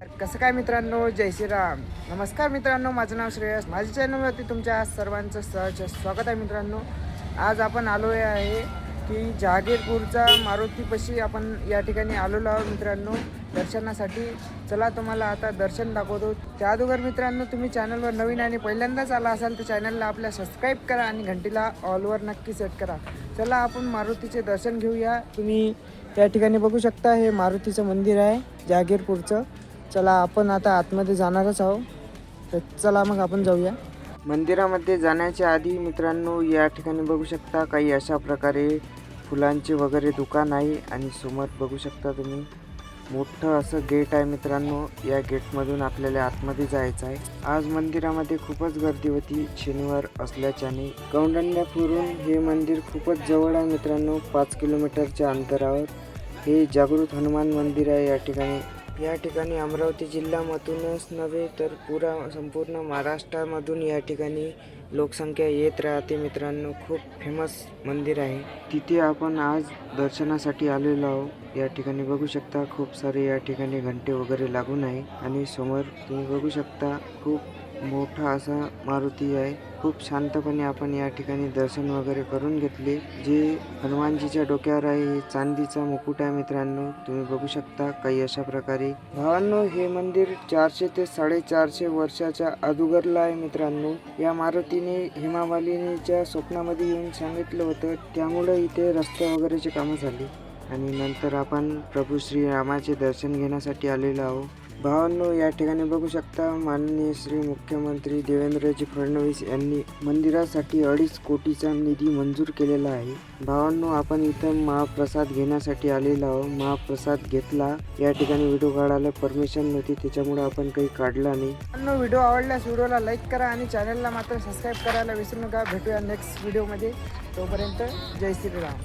कसं काय मित्रांनो? जय श्रीराम. नमस्कार मित्रांनो माझं नाव श्रेयस. माझ्या चॅनलवरती तुमच्या सर्वांचं सहज स्वागत आहे मित्रांनो. आज आपण आलो आहे की जहागीरपूरचा मारुतीपाशी आपण या ठिकाणी आलेलो आहोत मित्रांनो दर्शनासाठी. चला तुम्हाला आता दर्शन दाखवतो. त्या अगोदर मित्रांनो तुम्ही चॅनलवर नवीन आणि पहिल्यांदाच आला असाल तर चॅनलला आपल्या सबस्क्राईब करा आणि घंटीला ऑलवर नक्की सेट करा. चला आपण मारुतीचे दर्शन घेऊया. तुम्ही त्या ठिकाणी बघू शकता हे मारुतीचं मंदिर आहे जहागीरपूरचं. चला आपण आता आतमध्ये जाणारच आहोत. तर चला मग आपण जाऊया. मंदिरामध्ये जाण्याच्या आधी मित्रांनो या ठिकाणी बघू शकता काही अशा प्रकारे फुलांचे वगैरे दुकान आहे आणि समोर बघू शकता तुम्ही. मोठं असं गेट आहे मित्रांनो या गेटमधून आपल्याला आतमध्ये जायचं आहे. आज मंदिरामध्ये खूपच गर्दी होती शनिवार असल्याच्याने. कौंडण्यापूरून हे मंदिर खूपच जवळ आहे मित्रांनो पाच किलोमीटरच्या अंतरावर. हे जागृत हनुमान मंदिर आहे या ठिकाणी. या ठिकाणी अमरावती जिल्ह्यामधूनच नव्हे तर पुरा संपूर्ण महाराष्ट्रामधून या ठिकाणी लोकसंख्या येत राहते मित्रांनो. खूप फेमस मंदिर आहे. तिथे आपण आज दर्शनासाठी आलेलो आहोत. या ठिकाणी बघू शकता खूप सारे या ठिकाणी घंटे वगैरे लागून आहे. आणि समोर तुम्ही बघू शकता खूप मोठा असा मारुती आहे. खूप शांतपणे आपण या ठिकाणी दर्शन वगैरे करून घेतले. जे हनुमानजीच्या डोक्यावर आहे हे चांदीचा मुकुट आहे मित्रांनो. तुम्ही बघू शकता काही अशा प्रकारे. भावांनो हे मंदिर चारशे ते साडेचारशे वर्षाच्या अदुगरला आहे मित्रांनो. या मारुतीने हेमामालिनीच्या स्वप्नामध्ये येऊन सांगितलं होतं. त्यामुळे इथे रस्ते वगैरेची कामं झाली. आणि नंतर आपण प्रभू श्री रामाचे दर्शन घेण्यासाठी आलेलो आहोत. भावांनो या ठिकाणी बघू शकता माननीय श्री मुख्यमंत्री देवेंद्रजी फडणवीस यांनी मंदिरासाठी अडीच कोटीचा निधी मंजूर केलेला आहे. भावांनो आपण इथं महाप्रसाद घेण्यासाठी आलेलो आहोत. महाप्रसाद घेतला. या ठिकाणी व्हिडिओ काढायला परमिशन नव्हती त्याच्यामुळे आपण काही काढला नाही. व्हिडिओ आवडल्यास व्हिडिओला लाईक करा आणि चॅनलला मात्र सबस्क्राईब करायला विसरू नका. भेटूया नेक्स्ट व्हिडिओमध्ये. तोपर्यंत जय श्रीराम.